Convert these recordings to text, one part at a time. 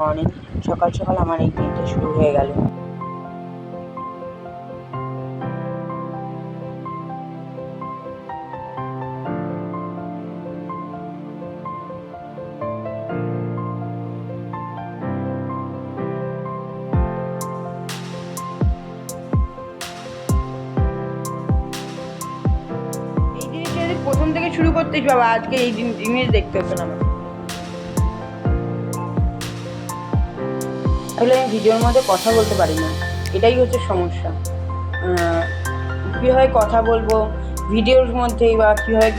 Morning সকাল সকাল আমার এই দিনটা শুরু হয়ে গেল। প্রথম থেকে শুরু করতেই বাবা, আজকে এই জিনিস দেখতে হতো না আসলে আমি ভিডিওর মধ্যে কথা বলতে পারি না। এটাই হচ্ছে সমস্যা। কীভাবে কথা বলব, ভিডিওর মধ্যেই বা কীভাবে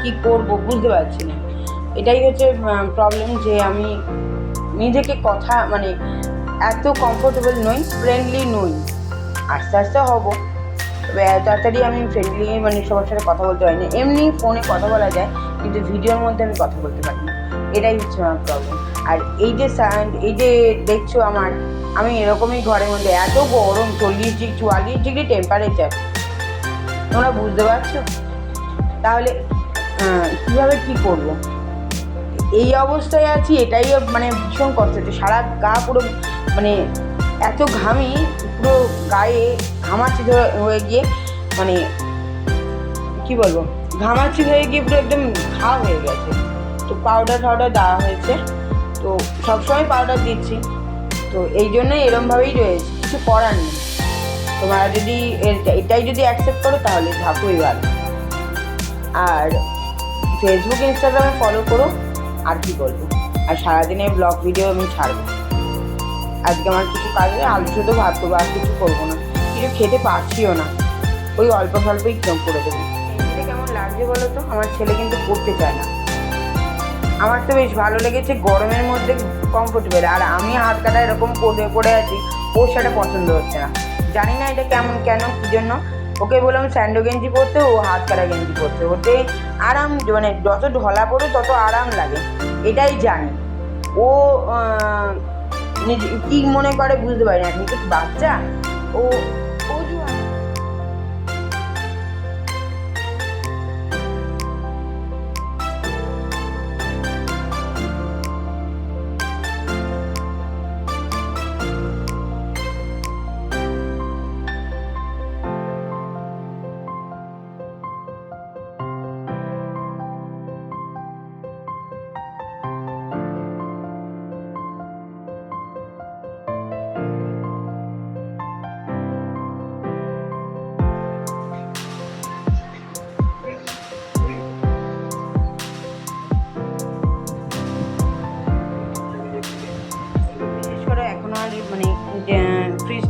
কী করব বুঝতে পারছি না। এটাই হচ্ছে প্রবলেম যে আমি নিজেকে কথা মানে এত কমফোর্টেবল নই ফ্রেন্ডলি নই। আস্তে আস্তে হব। তাড়াতাড়ি আমি ফ্রেন্ডলি মানে সবার সাথে কথা বলতে পারি না। এমনি ফোনে কথা বলা যায়, কিন্তু ভিডিওর মধ্যে আমি কথা বলতে পারি না। এটাই হচ্ছে আমার প্রবলেম আর এই যে এই যে দেখছ আমার, আমি এরকমই ঘরের মধ্যে এত গরম, চল্লিশ ডিগ্রি, চুয়াল্লিশ ডিগ্রি টেম্পারেচার তোমরা বুঝতে পারছ? তাহলে কীভাবে কী করব? এই অবস্থায় আছি, এটাই মানে ভীষণ কষ্ট হচ্ছে সারা গা পুরো মানে এত ঘামি, পুরো গায়ে ঘামাচি হয়ে গিয়ে মানে কি বলব? ঘামাচি হয়ে গিয়ে পুরো একদম ঘা হয়ে গেছে। তো পাউডার টাউডার দেওয়া হয়েছে। তো সবসময় পাউডার দিচ্ছি। তো এই জন্যই এরমভাবেই রয়েছে, কিছু করার নেই। তোমরা যদি এটা- এটাই যদি অ্যাকসেপ্ট করো তাহলে থাকুই ভালো আর ফেসবুক ইনস্টাগ্রামে ফলো করো, আর কি বলব? আর সারাদিনের ব্লগ ভিডিও আমি ছাড়বো। আজকে আমার কিছু কাজ আলু শুধু ভাত করব, আর কিছু করব না। কিছু খেতে পারছিও না। ওই অল্প স্বল্পই করে দেবো। কেমন লাগছে বলো তো? আমার ছেলে কিন্তু পড়তে চায় না। আমার তো বেশ ভালো লেগেছে গরমের মধ্যে কমফোর্টেবল আর আমি হাত কাটা এরকম পরে পড়ে আছি, ওর সেটা পছন্দ হচ্ছে না। জানি না এটা কেমন, কেন, কী জন্য। ওকে বললাম স্যান্ডো গেঞ্জি পরতে, ও হাত কাটা গেঞ্জি পরতে ওতে আরাম মানে যত ঢলা পড়ে তত আরাম লাগে। এটাই জানি। ও নিজে কী মনে করে বুঝতে পারি না। এখন তো বাচ্চা? ও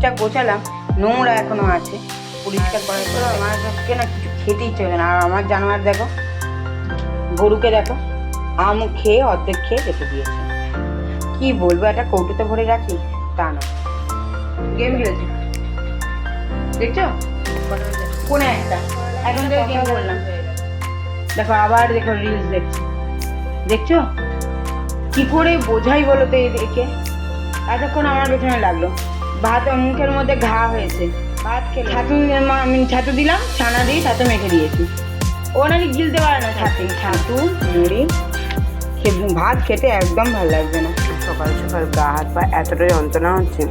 ফ্রিজটা গোছালাম নোংরা এখনও আছে। পরিষ্কার করার পর আমার আজকে না কিছু খেতে ইচ্ছে হবে না। আর আমার জানোয়ার দেখো গরুকে দেখো আম খেয়ে অর্ধেক খেয়ে রেখে দিয়েছে। কি বলব একটা কৌটোতে ভরে রাখি তা না। গেম খেলছে। দেখছ? কোনে একটা? এখন থেকে গেম করলাম দেখো আবার দেখো রিলস দেখছি। দেখছ? কি করে বোঝাই বলো তো একে এতক্ষণ আমার পেছনে লাগল। ভাত মুখের মধ্যে ঘা হয়েছে। ভাত খেলে ছাতু মা- আমি ছাতু দিলাম ছানা দিয়ে ছাতু মেখে দিয়েছি। ও নাকি গিলতে পারে না ছাতু ছাতু মুড়ি ভাত খেতে একদম ভালো লাগবে না। সকাল সকাল গা হাত পা এতটাই যন্ত্রণা হচ্ছে।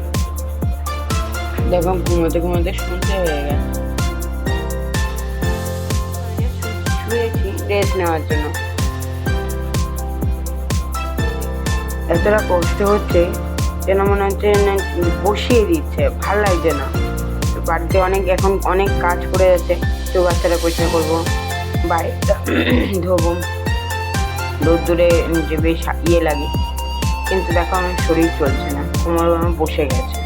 দেখো ঘুমোতে ঘুমোতে শুনতে হয়ে গেছে। শুয়েছি রেস্ট নেওয়ার জন্য। এতটা কষ্ট হচ্ছে যেন মনে হচ্ছে বসিয়ে দিচ্ছে, ভালো লাগছে না। বাড়িতে অনেক, এখন অনেক কাজ করে যাচ্ছে তো বাচ্চারা পরিষ্কার করব বাড়িটা ধোবো। রোদ্দুরে যে বেশ ইয়ে লাগে, কিন্তু দেখো আমার শরীর চলছে না কোমর বসে গেছে।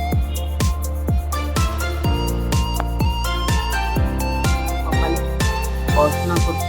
পড়াশোনা করছি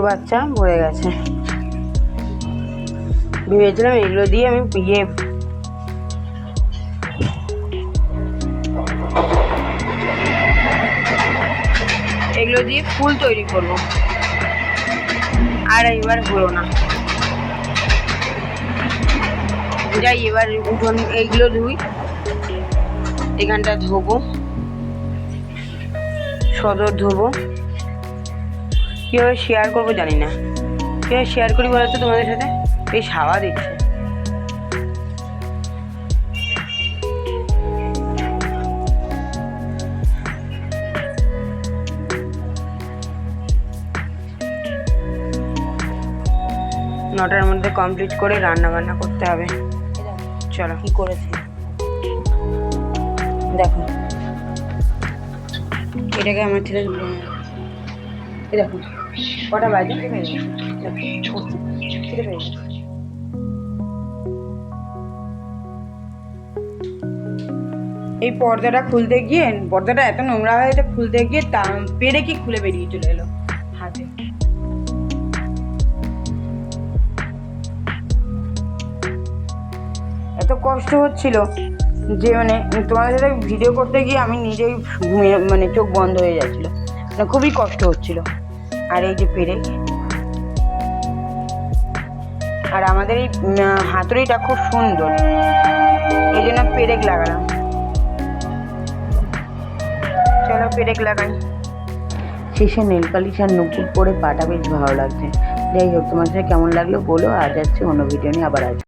বাচ্চা মরে গেছে। ভেবেছিলাম এগুলো দিয়ে আমি ইয়ে এগুলো দিয়ে ফুল তৈরি করব। আর এবার হলো না। যাই, এবার উঠোন এইগুলো ধুই। এখানটা ধোবো। সদর ধোবো। কীভাবে শেয়ার করব জানি না। কীভাবে শেয়ার করি বলো তো তোমাদের সাথে? বেশ হাওয়া দিচ্ছে। নটার মধ্যে কমপ্লিট করে রান্না বান্না করতে হবে। চলো। কি করেছে? দেখো। এটাকে আমার ছেলে এই এই পর্দাটা খুলতে গিয়ে, পর্দাটা এত নোংরা হয়ে হয়েছে খুলতে গিয়ে তা পেরে কি খুলে বেরিয়ে চলে এলো হাতে। এত কষ্ট হচ্ছিল যে মানে তোমাদের সাথে ভিডিও করতে গিয়ে আমি নিজেই মানে চোখ বন্ধ হয়ে যাচ্ছিল। মানে খুবই কষ্ট হচ্ছিল। আর এই যে পেরেক আর আমাদের এই হাতুড়িটা খুব সুন্দর। এই জন্য পেরেক লাগালাম। চলো পেরেক লাগাই। শেষে নেল পালিশ আর নুপুর পরে পাটা বেশ ভালো লাগছে। যাই হোক, তোমার সাথে কেমন লাগল বলো। আজ যাচ্ছে অন্য ভিডিও নিয়ে, আবার আসব